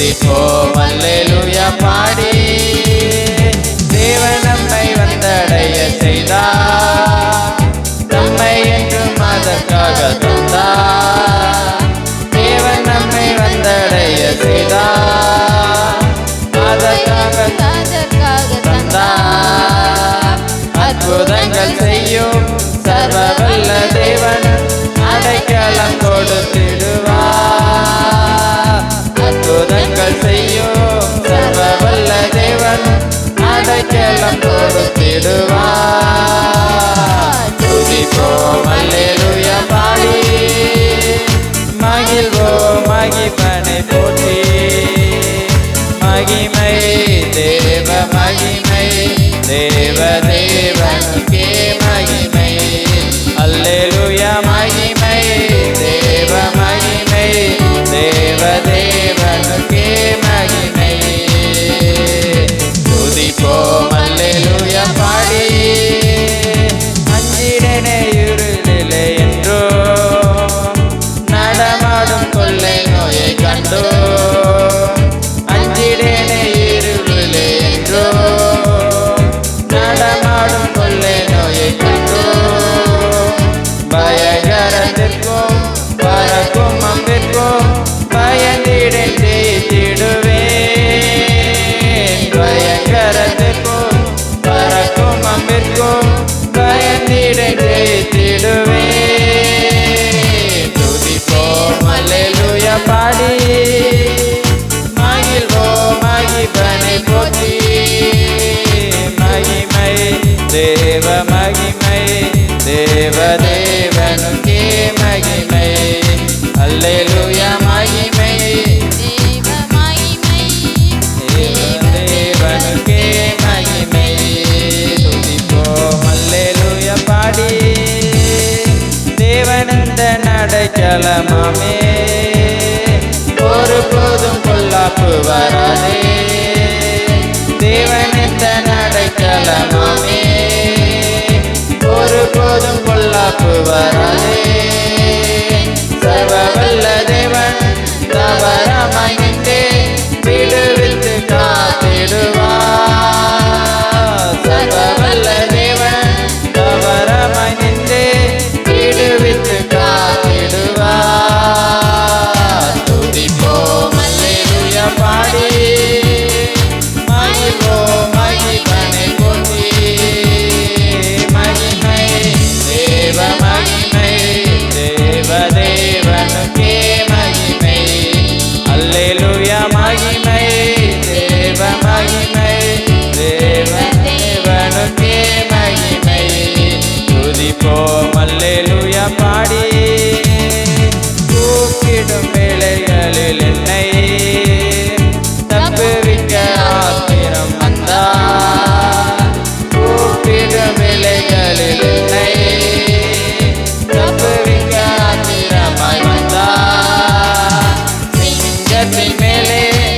துதிப்போம் அல்லேலுயா பாடி. தேவன் நம்மை வந்தடைய செய்தார் நம்மை என்றும் அதற்காக தந்தார் தேவன் நம்மை வந்தடைய செய்தார் அதற்காக தந்தார் அற்புதங்கள் செய்யும் சர்வ அடைக்கலமாமே. ஒரு போதும் பொல்லாப்பு வராதே. தேவனத்த அடைக்கலமாமே. ஒரு போதும் பொல்லாப்பு வராதே. lelê.